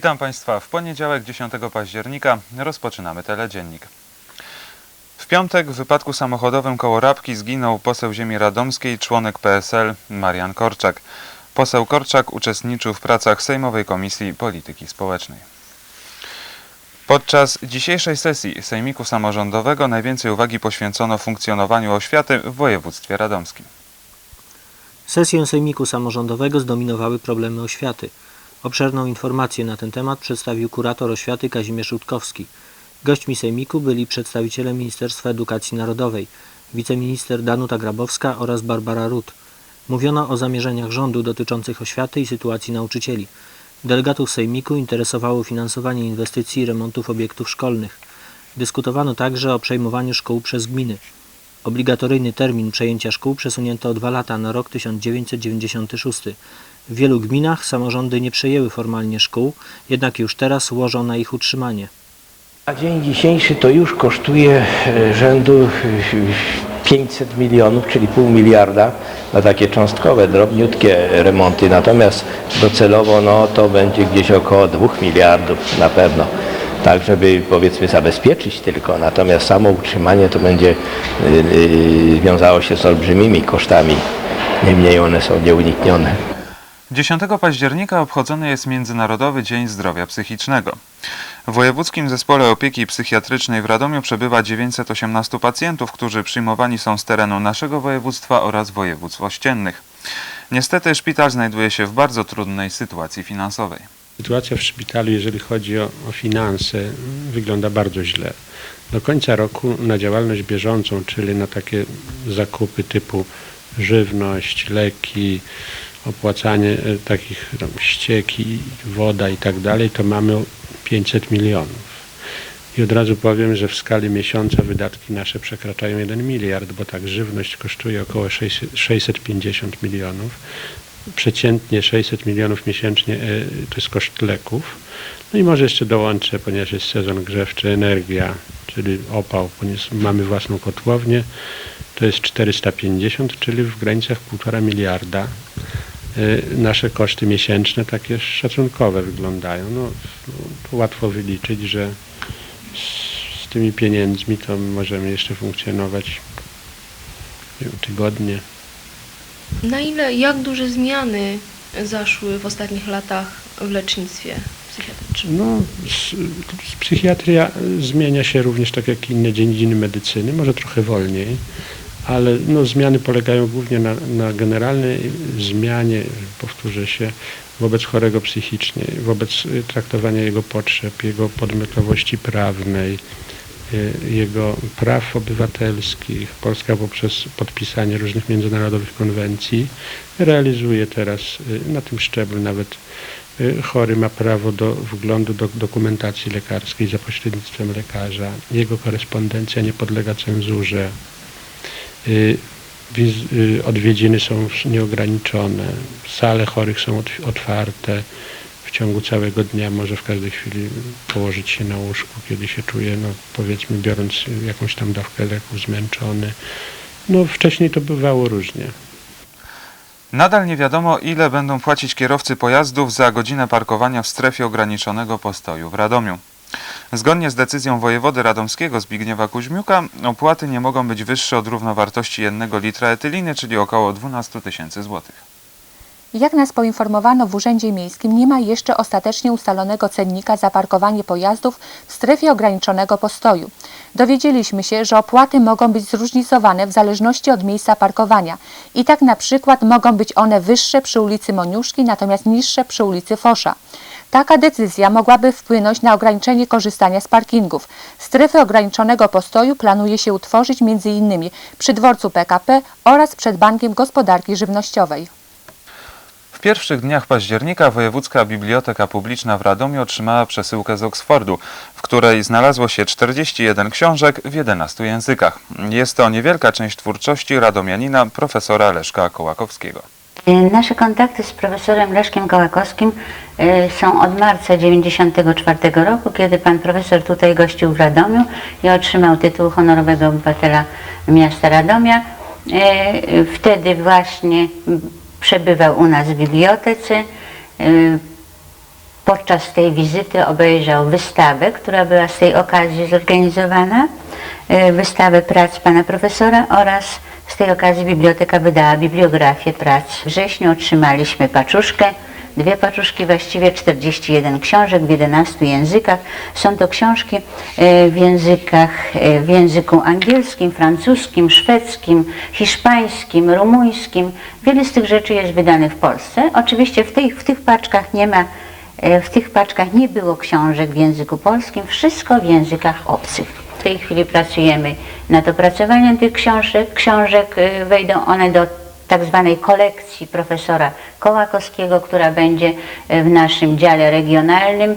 Witam Państwa. W poniedziałek 10 października rozpoczynamy teledziennik. W piątek w wypadku samochodowym koło Rabki zginął poseł ziemi radomskiej, członek PSL Marian Korczak. Poseł Korczak uczestniczył w pracach Sejmowej Komisji Polityki Społecznej. Podczas dzisiejszej sesji Sejmiku Samorządowego najwięcej uwagi poświęcono funkcjonowaniu oświaty w województwie radomskim. Sesję Sejmiku Samorządowego zdominowały problemy oświaty. Obszerną informację na ten temat przedstawił kurator oświaty Kazimierz Rutkowski. Gośćmi Sejmiku byli przedstawiciele Ministerstwa Edukacji Narodowej, wiceminister Danuta Grabowska oraz Barbara Rut. Mówiono o zamierzeniach rządu dotyczących oświaty i sytuacji nauczycieli. Delegatów Sejmiku interesowało finansowanie inwestycji i remontów obiektów szkolnych. Dyskutowano także o przejmowaniu szkół przez gminy. Obligatoryjny termin przejęcia szkół przesunięto o dwa lata na rok 1996. W wielu gminach samorządy nie przejęły formalnie szkół, jednak już teraz łożą na ich utrzymanie. A dzień dzisiejszy to już kosztuje e, rzędu e, 500 milionów, czyli pół miliarda na takie cząstkowe, drobniutkie remonty. Natomiast docelowo no, to będzie gdzieś około 2 miliardów na pewno. Tak, żeby powiedzmy zabezpieczyć tylko. Natomiast samo utrzymanie to będzie y, y, wiązało się z olbrzymimi kosztami. Niemniej one są nieuniknione. 10 października obchodzony jest Międzynarodowy Dzień Zdrowia Psychicznego. W Wojewódzkim Zespole Opieki Psychiatrycznej w Radomiu przebywa 918 pacjentów, którzy przyjmowani są z terenu naszego województwa oraz województw ościennych. Niestety szpital znajduje się w bardzo trudnej sytuacji finansowej. Sytuacja w szpitalu, jeżeli chodzi o, o finanse, wygląda bardzo źle. Do końca roku na działalność bieżącą, czyli na takie zakupy typu żywność, leki, opłacanie e, takich tam, ścieki, woda i tak dalej, to mamy 500 milionów. I od razu powiem, że w skali miesiąca wydatki nasze przekraczają 1 miliard, bo tak żywność kosztuje około 600 650 milionów. Przeciętnie 600 milionów miesięcznie e, to jest koszt leków. No i może jeszcze dołączę, ponieważ jest sezon grzewczy, energia, czyli opał, ponieważ mamy własną kotłownię, to jest 450, czyli w granicach 1,5 miliarda. E, Nasze koszty miesięczne takie szacunkowe wyglądają. No, no, to łatwo wyliczyć, że z, z tymi pieniędzmi to możemy jeszcze funkcjonować wiem, tygodnie. Na ile, jak duże zmiany zaszły w ostatnich latach w lecznictwie psychiatrycznym? No, s- s- psychiatria zmienia się również tak jak inne dziedziny medycyny, może trochę wolniej, ale no, zmiany polegają głównie na, na generalnej zmianie, powtórzę się, wobec chorego psychicznie, wobec y, traktowania jego potrzeb, jego podmiotowości prawnej, y, jego praw obywatelskich. Polska poprzez podpisanie różnych międzynarodowych konwencji realizuje teraz y, na tym szczeblu nawet chory ma prawo do wglądu do dokumentacji lekarskiej za pośrednictwem lekarza. Jego korespondencja nie podlega cenzurze. Y, y, Odwiedziny są nieograniczone. Sale chorych są otw- otwarte. W ciągu całego dnia może w każdej chwili położyć się na łóżku, kiedy się czuje, no powiedzmy biorąc jakąś tam dawkę leku, zmęczony. No wcześniej to bywało różnie. Nadal nie wiadomo, ile będą płacić kierowcy pojazdów za godzinę parkowania w strefie ograniczonego postoju w Radomiu. Zgodnie z decyzją wojewody radomskiego Zbigniewa Kuźmiuka, opłaty nie mogą być wyższe od równowartości 1 litra etyliny, czyli około 12 tysięcy złotych. Jak nas poinformowano w Urzędzie Miejskim, nie ma jeszcze ostatecznie ustalonego cennika za parkowanie pojazdów w strefie ograniczonego postoju. Dowiedzieliśmy się, że opłaty mogą być zróżnicowane w zależności od miejsca parkowania. I tak na przykład mogą być one wyższe przy ulicy Moniuszki, natomiast niższe przy ulicy Fosza. Taka decyzja mogłaby wpłynąć na ograniczenie korzystania z parkingów. Strefy ograniczonego postoju planuje się utworzyć m.in. przy dworcu PKP oraz przed Bankiem Gospodarki Żywnościowej. W pierwszych dniach października Wojewódzka Biblioteka Publiczna w Radomiu otrzymała przesyłkę z Oksfordu, w której znalazło się 41 książek w 11 językach. Jest to niewielka część twórczości radomianina profesora Leszka Kołakowskiego. Nasze kontakty z profesorem Leszkiem Kołakowskim e, są od marca 1994 roku, kiedy pan profesor tutaj gościł w Radomiu i otrzymał tytuł honorowego obywatela miasta Radomia. E, Wtedy właśnie przebywał u nas w bibliotece. E, podczas tej wizyty obejrzał wystawę, która była z tej okazji zorganizowana, e, wystawę prac pana profesora oraz z tej okazji biblioteka wydała bibliografię prac. W wrześniu otrzymaliśmy paczuszkę, dwie paczuszki, właściwie 41 książek w 11 językach. Są to książki e, w językach, e, w języku angielskim, francuskim, szwedzkim, hiszpańskim, rumuńskim. Wiele z tych rzeczy jest wydanych w Polsce. Oczywiście w tych, w tych paczkach nie ma E, W tych paczkach nie było książek w języku polskim, wszystko w językach obcych. W tej chwili pracujemy nad opracowaniem tych książek. Książek e, wejdą one do tak zwanej kolekcji profesora Kołakowskiego, która będzie e, w naszym dziale regionalnym.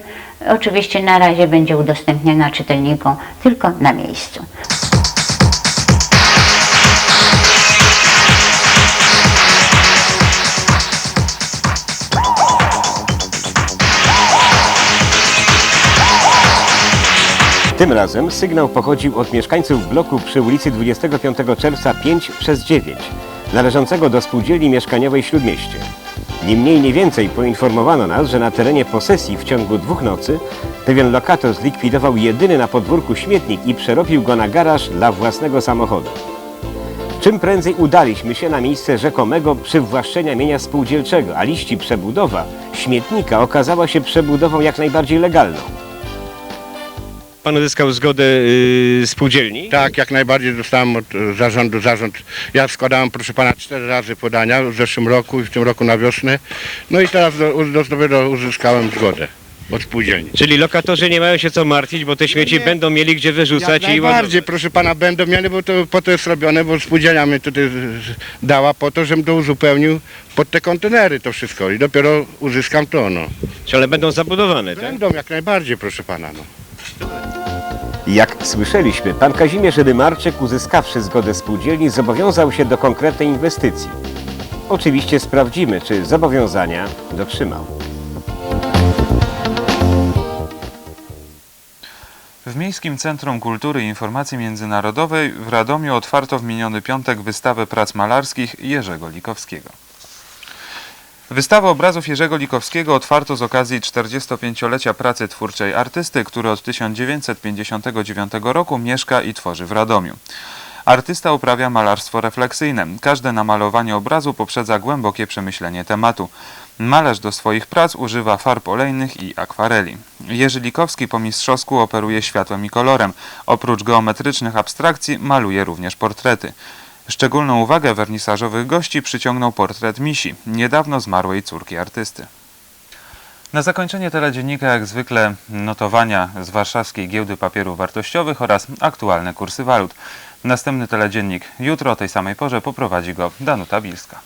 Oczywiście na razie będzie udostępniona czytelnikom tylko na miejscu. Tym razem sygnał pochodził od mieszkańców bloku przy ulicy 25 czerwca 5 przez 9, należącego do spółdzielni mieszkaniowej Śródmieście. Ni mniej, ni więcej poinformowano nas, że na terenie posesji w ciągu dwóch nocy pewien lokator zlikwidował jedyny na podwórku śmietnik i przerobił go na garaż dla własnego samochodu. Czym prędzej udaliśmy się na miejsce rzekomego przywłaszczenia mienia spółdzielczego, a liści przebudowa śmietnika okazała się przebudową jak najbardziej legalną. Pan uzyskał zgodę yy, spółdzielni? Tak, jak najbardziej dostałem od e, zarządu zarząd. Ja składałem, proszę pana, cztery razy podania w zeszłym roku i w tym roku na wiosnę. No i teraz do, do, dopiero uzyskałem zgodę od spółdzielni. Czyli lokatorzy nie mają się co martwić, bo te śmieci Nie. będą mieli gdzie Jak wyrzucać i najbardziej, proszę pana, będą mieli, bo to po to jest robione, bo spółdzielnia mnie tutaj z- dała po to, żebym to uzupełnił pod te kontenery to wszystko i dopiero uzyskam to, no. Ale będą zabudowane, tak? Będą jak najbardziej, proszę pana, no. Jak słyszeliśmy, pan Kazimierz Rymarczyk uzyskawszy zgodę spółdzielni zobowiązał się do konkretnej inwestycji. Oczywiście sprawdzimy, czy zobowiązania dotrzymał. W Miejskim Centrum Kultury i Informacji Międzynarodowej w Radomiu otwarto w miniony piątek wystawę prac malarskich Jerzego Likowskiego. Wystawę obrazów Jerzego Likowskiego otwarto z okazji 45-lecia pracy twórczej artysty, który od 1959 roku mieszka i tworzy w Radomiu. Artysta uprawia malarstwo refleksyjne. Każde namalowanie obrazu poprzedza głębokie przemyślenie tematu. Malarz do swoich prac używa farb olejnych i akwareli. Jerzy Likowski po mistrzowsku operuje światłem i kolorem. Oprócz geometrycznych abstrakcji maluje również portrety. Szczególną uwagę wernisażowych gości przyciągnął portret Misi, niedawno zmarłej córki artysty. Na zakończenie teledziennika jak zwykle notowania z warszawskiej giełdy papierów wartościowych oraz aktualne kursy walut. Następny teledziennik jutro o tej samej porze poprowadzi go Danuta Bilska.